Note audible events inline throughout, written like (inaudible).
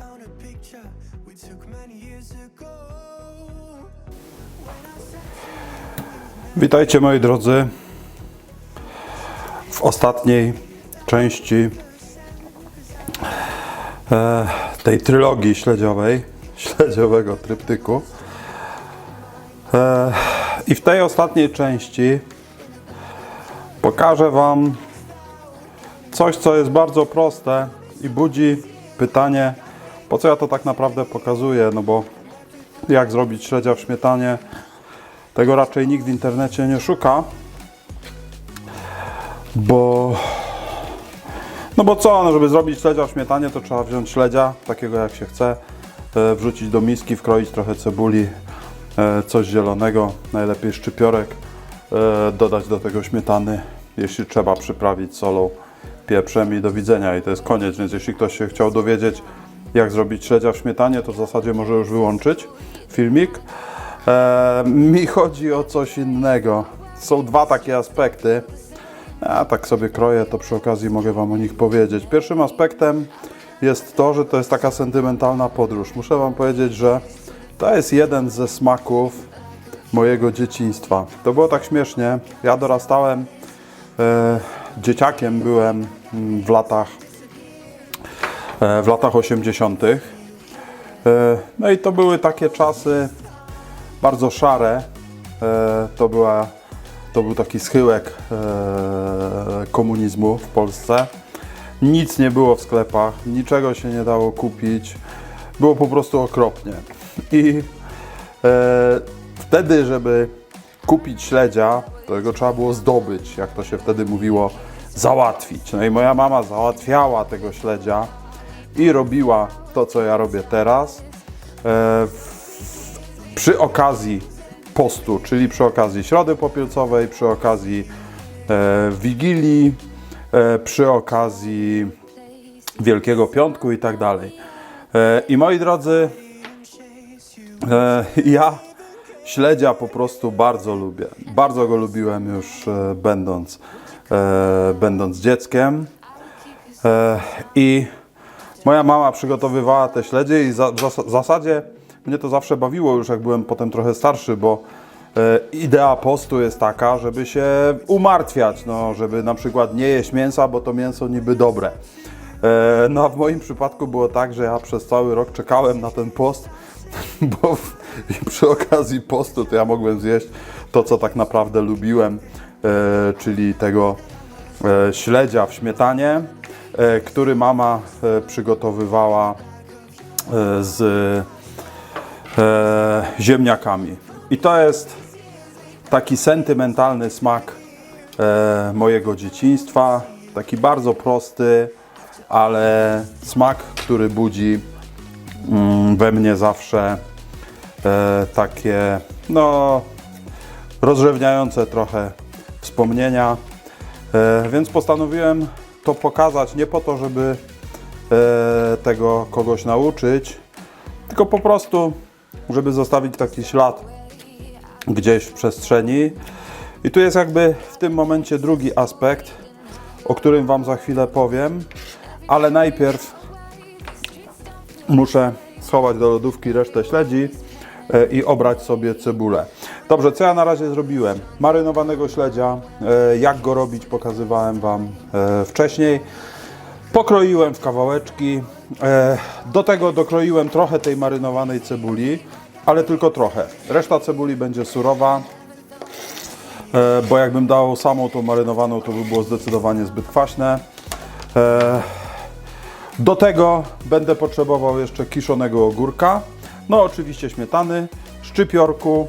found a picture we took many years ago. Witajcie moi drodzy w ostatniej części e, tej trylogii śledziowej, (laughs) śledziowego tryptyku. E, I w tej ostatniej części pokażę Wam coś, co jest bardzo proste i budzi pytanie, po co ja to tak naprawdę pokazuję, no bo jak zrobić śledzia w śmietanie, tego raczej nikt w internecie nie szuka, bo no bo co, no żeby zrobić śledzia w śmietanie, to trzeba wziąć śledzia, takiego jak się chce, e, wrzucić do miski, wkroić trochę cebuli, e, coś zielonego, najlepiej szczypiorek, e, dodać do tego śmietany, jeśli trzeba przyprawić solą, pieprzem i do widzenia. I to jest koniec, więc jeśli ktoś się chciał dowiedzieć jak zrobić śledzia w śmietanie, to w zasadzie może już wyłączyć filmik. E, mi chodzi o coś innego. Są dwa takie aspekty. Ja tak sobie kroję, to przy okazji mogę Wam o nich powiedzieć. Pierwszym aspektem jest to, że to jest taka sentymentalna podróż. Muszę Wam powiedzieć, że to jest jeden ze smaków mojego dzieciństwa. To było tak śmiesznie. Ja dorastałem, e, dzieciakiem byłem mm, w latach, w latach 80. E, no i to były takie czasy bardzo szare. E, to, była, to był taki schyłek e, komunizmu w Polsce. Nic nie było w sklepach, niczego się nie dało kupić. Było po prostu okropnie. I e, wtedy, żeby kupić śledzia, to go trzeba było zdobyć, jak to się wtedy mówiło, załatwić. No i moja mama załatwiała tego śledzia i robiła to, co ja robię teraz. E, przy okazji postu, czyli przy okazji Środy Popielcowej, przy okazji e, Wigilii, e, przy okazji Wielkiego Piątku i tak dalej. I moi drodzy, (laughs) ja śledzia po prostu bardzo lubię. Bardzo go lubiłem już będąc, będąc dzieckiem. I moja mama przygotowywała te śledzie i za, w w zasadzie mnie to zawsze bawiło już jak byłem potem trochę starszy, bo e, idea postu jest taka, żeby się umartwiać, no, żeby na przykład nie jeść mięsa, bo to mięso niby dobre. E, no a w moim przypadku było tak, że ja przez cały rok czekałem na ten post, (laughs) bo przy okazji postu to ja mogłem zjeść to, co tak naprawdę lubiłem, e, czyli tego śledzia w śmietanie, który mama e, przygotowywała e, z e, ziemniakami. I to jest taki sentymentalny smak e, mojego dzieciństwa, taki bardzo prosty, ale smak, który budzi mm, we mnie zawsze e, takie, no, rozrzewniające trochę wspomnienia. E, więc postanowiłem to pokazać nie po to, żeby e, tego kogoś nauczyć, tylko po prostu, żeby zostawić taki ślad gdzieś w przestrzeni. I tu jest jakby w tym momencie drugi aspekt, o którym Wam za chwilę powiem, ale najpierw muszę schować do lodówki resztę śledzi e, i obrać sobie cebulę. Dobrze, co ja na razie zrobiłem? Marynowanego śledzia, e, jak go robić pokazywałem Wam e, wcześniej. Pokroiłem w kawałeczki. E, Do tego dokroiłem trochę tej marynowanej cebuli, ale tylko trochę. Reszta cebuli będzie surowa, bo jakbym dał samą tą marynowaną, to by było zdecydowanie zbyt kwaśne. Do tego będę potrzebował jeszcze kiszonego ogórka, no oczywiście śmietany, szczypiorku,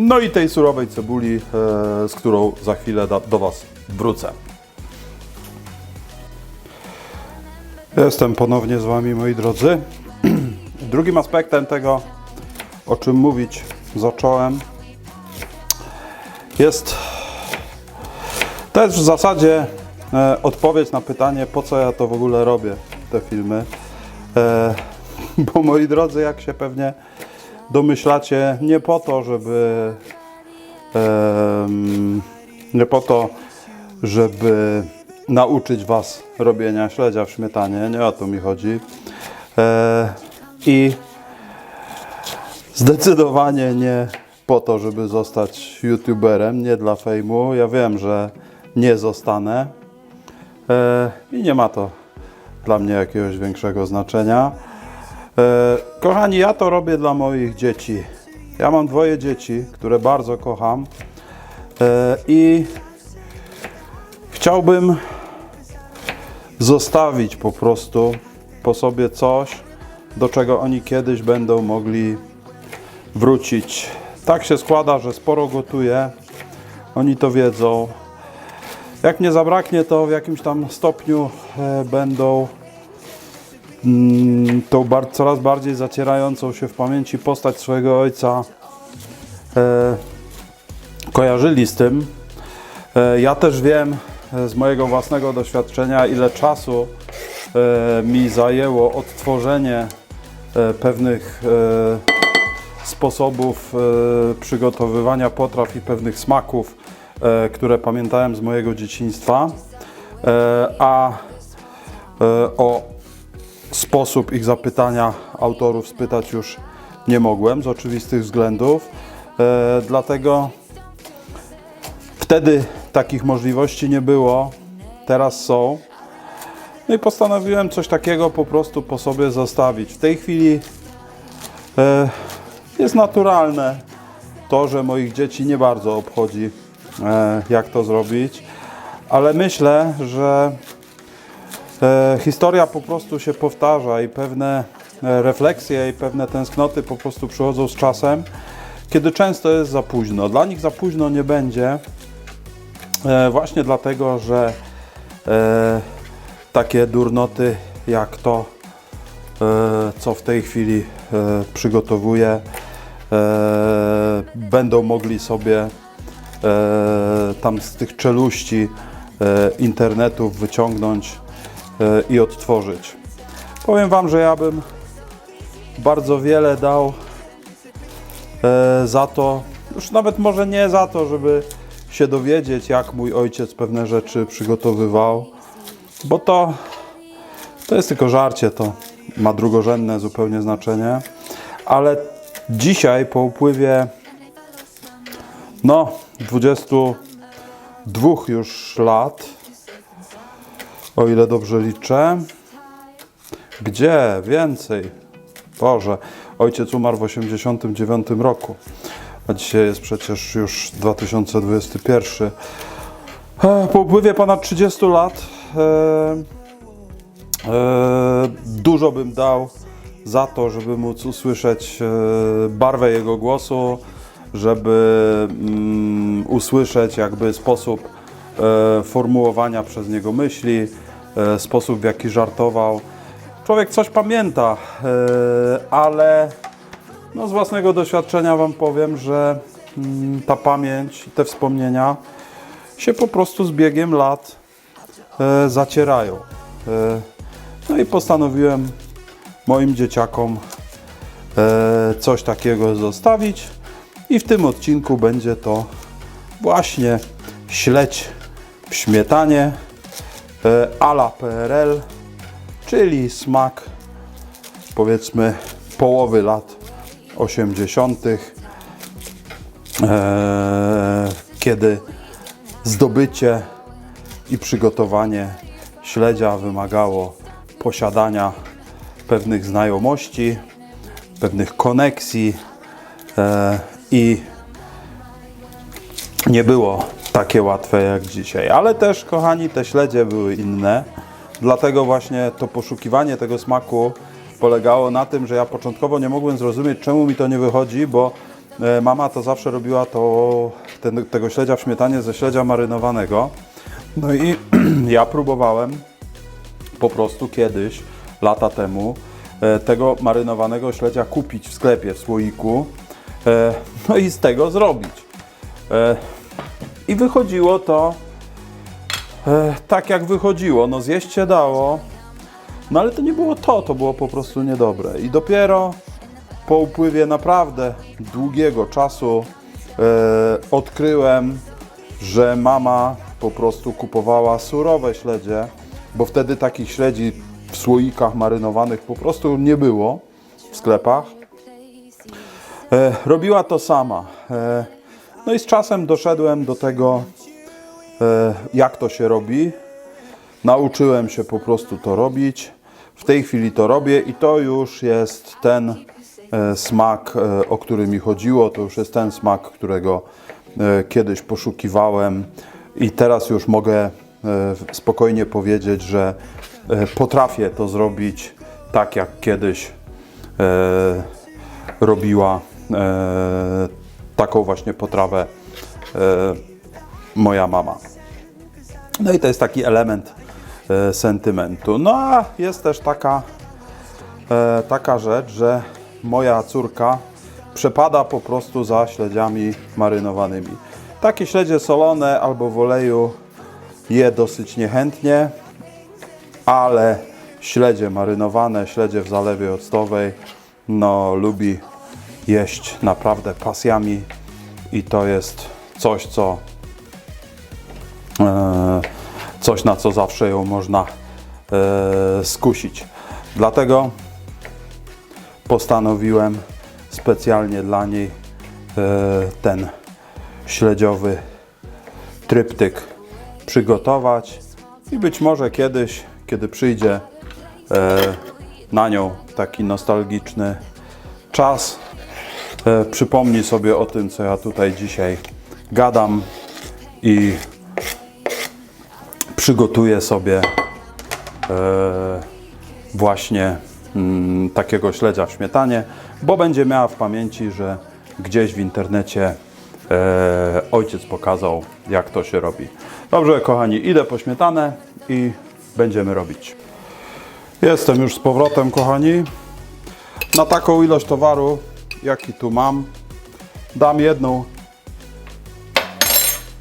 no i tej surowej cebuli, e, z którą za chwilę do Was wrócę. Jestem ponownie z Wami, moi drodzy. (clears throat) Drugim aspektem tego, o czym mówić zacząłem, jest. Jest w zasadzie e, odpowiedź na pytanie, po co ja to w ogóle robię, te filmy. E, (laughs) bo moi drodzy, jak się pewnie domyślacie, nie po to, żeby. em, nie po to, żeby nauczyć Was robienia śledzia w śmietanie, nie o to mi chodzi. E, I zdecydowanie nie po to, żeby zostać youtuberem, nie dla fejmu. Ja wiem, że nie zostanę e, i nie ma to dla mnie jakiegoś większego znaczenia. E, kochani, ja to robię dla moich dzieci. Ja mam dwoje dzieci, które bardzo kocham e, i chciałbym zostawić po prostu po sobie coś, do czego oni kiedyś będą mogli wrócić. Tak się składa, że sporo gotuję. Oni to wiedzą. Jak mnie zabraknie, to w jakimś tam stopniu e, będą tą bar- coraz bardziej zacierającą się w pamięci postać swojego ojca e, kojarzyli z tym. E, ja też wiem e, z mojego własnego doświadczenia, ile czasu mi zajęło odtworzenie pewnych sposobów przygotowywania potraw i pewnych smaków, które pamiętałem z mojego dzieciństwa, a o sposób ich zapytania autorów spytać już nie mogłem z oczywistych względów. E, dlatego wtedy takich możliwości nie było, teraz są. No i postanowiłem coś takiego po prostu po sobie zostawić. W tej chwili e, jest naturalne to, że moich dzieci nie bardzo obchodzi, e, jak to zrobić, ale myślę, że e, historia po prostu się powtarza i pewne e, refleksje i pewne tęsknoty po prostu przychodzą z czasem, kiedy często jest za późno. Dla nich za późno nie będzie, e, właśnie dlatego, że e, takie durnoty jak to, e, co w tej chwili e, przygotowuję, e, będą mogli sobie e, tam z tych czeluści e, internetów wyciągnąć i odtworzyć. Powiem Wam, że ja bym bardzo wiele dał e, za to, już nawet może nie za to, żeby się dowiedzieć, jak mój ojciec pewne rzeczy przygotowywał, bo to, to jest tylko żarcie, to ma drugorzędne zupełnie znaczenie, ale dzisiaj po upływie no 22 już lat, o ile dobrze liczę, gdzie więcej? Boże, ojciec umarł w 89 roku, a dzisiaj jest przecież już 2021. E, Po upływie ponad 30 lat e, e, dużo bym dał za to, żeby móc usłyszeć barwę jego głosu, żeby mm, usłyszeć jakby sposób formułowania przez niego myśli, sposób w jaki żartował. Człowiek coś pamięta, e, ale no, z własnego doświadczenia Wam powiem, że mm, ta pamięć te wspomnienia się po prostu z biegiem lat e, zacierają. E, no i postanowiłem moim dzieciakom e, coś takiego zostawić i w tym odcinku będzie to właśnie śledź w śmietanie e, a la PRL, czyli smak powiedzmy połowy lat 80., e, kiedy zdobycie i przygotowanie śledzia wymagało posiadania pewnych znajomości, pewnych koneksji e, i nie było takie łatwe jak dzisiaj. Ale też, kochani, te śledzie były inne. Dlatego właśnie to poszukiwanie tego smaku polegało na tym, że ja początkowo nie mogłem zrozumieć, czemu mi to nie wychodzi, bo e, mama to zawsze robiła to, ten, tego śledzia w śmietanie ze śledzia marynowanego. No i (clears throat) ja próbowałem po prostu kiedyś, lata temu, e, tego marynowanego śledzia kupić w sklepie, w słoiku, e, no i z tego zrobić. I wychodziło to e, tak, jak wychodziło. No zjeść się dało, no ale to nie było to, to było po prostu niedobre. I dopiero po upływie naprawdę długiego czasu e, odkryłem, że mama po prostu kupowała surowe śledzie, bo wtedy takich śledzi w słoikach marynowanych po prostu nie było w sklepach. E, robiła to sama. E, no i z czasem doszedłem do tego, e, jak to się robi. Nauczyłem się po prostu to robić. W tej chwili to robię i to już jest ten e, smak, e, o który mi chodziło. To już jest ten smak, którego kiedyś poszukiwałem i teraz już mogę spokojnie powiedzieć, że potrafię to zrobić tak jak kiedyś robiła taką właśnie potrawę e, moja mama. No i to jest taki element e, sentymentu. No a jest też taka, e, taka rzecz, że moja córka przepada po prostu za śledziami marynowanymi. Takie śledzie solone albo w oleju je dosyć niechętnie, ale śledzie marynowane, śledzie w zalewie octowej, no lubi jeść naprawdę pasjami i to jest coś, co e, coś, na co zawsze ją można e, skusić. Dlatego postanowiłem specjalnie dla niej e, ten śledziowy tryptyk przygotować i być może kiedyś, kiedy przyjdzie na nią taki nostalgiczny czas, e, przypomni sobie o tym, co ja tutaj dzisiaj gadam i przygotuję sobie e, właśnie mm, takiego śledzia w śmietanie, bo będzie miała w pamięci, że gdzieś w internecie e, ojciec pokazał, jak to się robi. Dobrze, kochani, idę po śmietanę i będziemy robić. Jestem już z powrotem, kochani. Na taką ilość towaru, jaki tu mam, dam jedną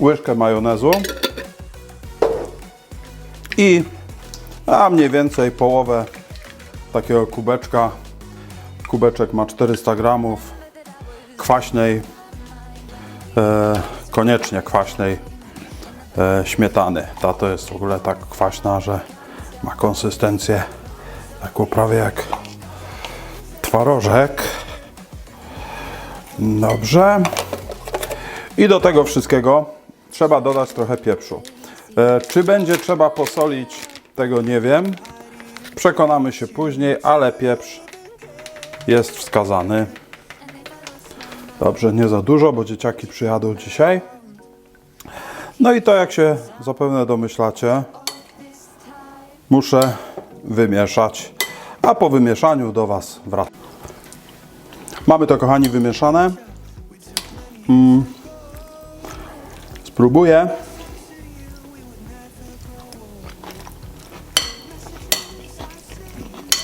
łyżkę majonezu i a mniej więcej połowę takiego kubeczka. Kubeczek ma 400 gramów kwaśnej, e, koniecznie kwaśnej e, śmietany. Ta to jest w ogóle tak kwaśna, że ma konsystencję taką prawie jak twarożek. Dobrze. I do tego wszystkiego trzeba dodać trochę pieprzu. E, czy będzie trzeba posolić, tego nie wiem. Przekonamy się później, ale pieprz jest wskazany. Dobrze, nie za dużo, bo dzieciaki przyjadą dzisiaj. No i to, jak się zapewne domyślacie, muszę wymieszać, a po wymieszaniu do Was wracam. Mamy to, kochani, wymieszane. Mm. Spróbuję.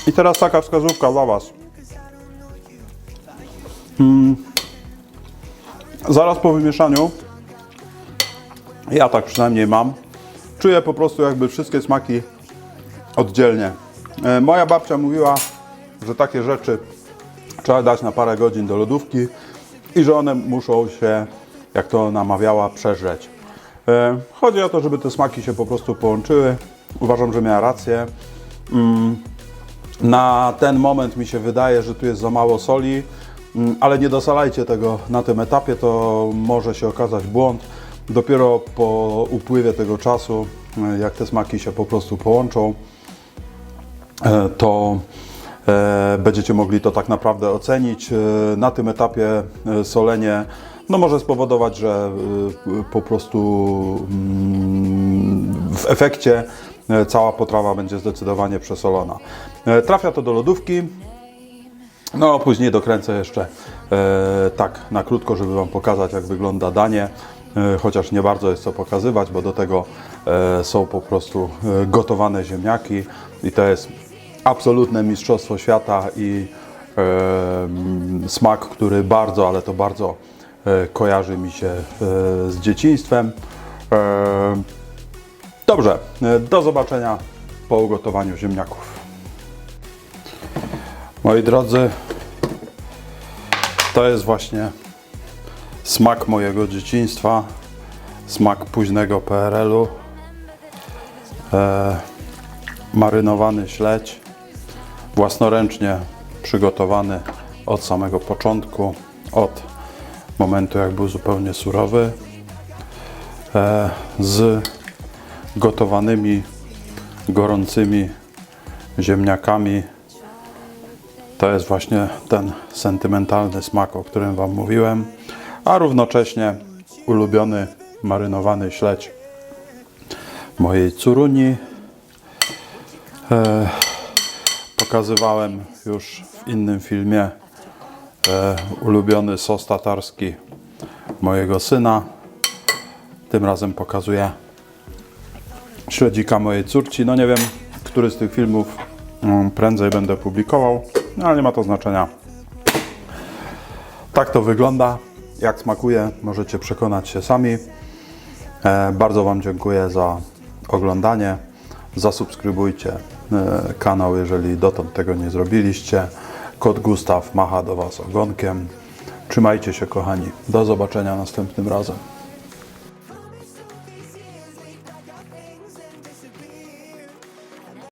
I teraz taka wskazówka dla Was. Mm. Zaraz po wymieszaniu, ja tak przynajmniej mam, czuję po prostu jakby wszystkie smaki oddzielnie. E, Moja babcia mówiła, że takie rzeczy trzeba dać na parę godzin do lodówki i że one muszą się, jak to namawiała, przeżreć. E, Chodzi o to, żeby te smaki się po prostu połączyły. Uważam, że miała rację. Mm, Na ten moment mi się wydaje, że tu jest za mało soli, mm, ale nie dosalajcie tego na tym etapie, to może się okazać błąd. Dopiero po upływie tego czasu, e, jak te smaki się po prostu połączą, e, to będziecie mogli to tak naprawdę ocenić. E, Na tym etapie e, solenie no może spowodować, że e, po prostu mm, w efekcie e, cała potrawa będzie zdecydowanie przesolona. E, Trafia to do lodówki. No, później dokręcę jeszcze e, tak na krótko, żeby Wam pokazać, jak wygląda danie. E, chociaż nie bardzo jest co pokazywać, bo do tego e, są po prostu e, gotowane ziemniaki i to jest absolutne mistrzostwo świata i e, smak, który bardzo, ale to bardzo e, kojarzy mi się e, z dzieciństwem. E, dobrze, e, do zobaczenia po ugotowaniu ziemniaków. Moi drodzy, to jest właśnie smak mojego dzieciństwa, smak późnego PRL-u. E, marynowany śledź, własnoręcznie przygotowany od samego początku, od momentu jak był zupełnie surowy, e, z gotowanymi, gorącymi ziemniakami. To jest właśnie ten sentymentalny smak, o którym Wam mówiłem, a równocześnie ulubiony marynowany śledź mojej curuni. Pokazywałem już w innym filmie e, ulubiony sos tatarski mojego syna. Tym razem pokazuję śledzika mojej córci. No nie wiem, który z tych filmów mm, prędzej będę publikował, no ale nie ma to znaczenia. Tak to wygląda. Jak smakuje, możecie przekonać się sami. E, bardzo Wam dziękuję za oglądanie. Zasubskrybujcie kanał, jeżeli dotąd tego nie zrobiliście. Kot Gustaw macha do Was ogonkiem. Trzymajcie się, kochani. Do zobaczenia następnym razem.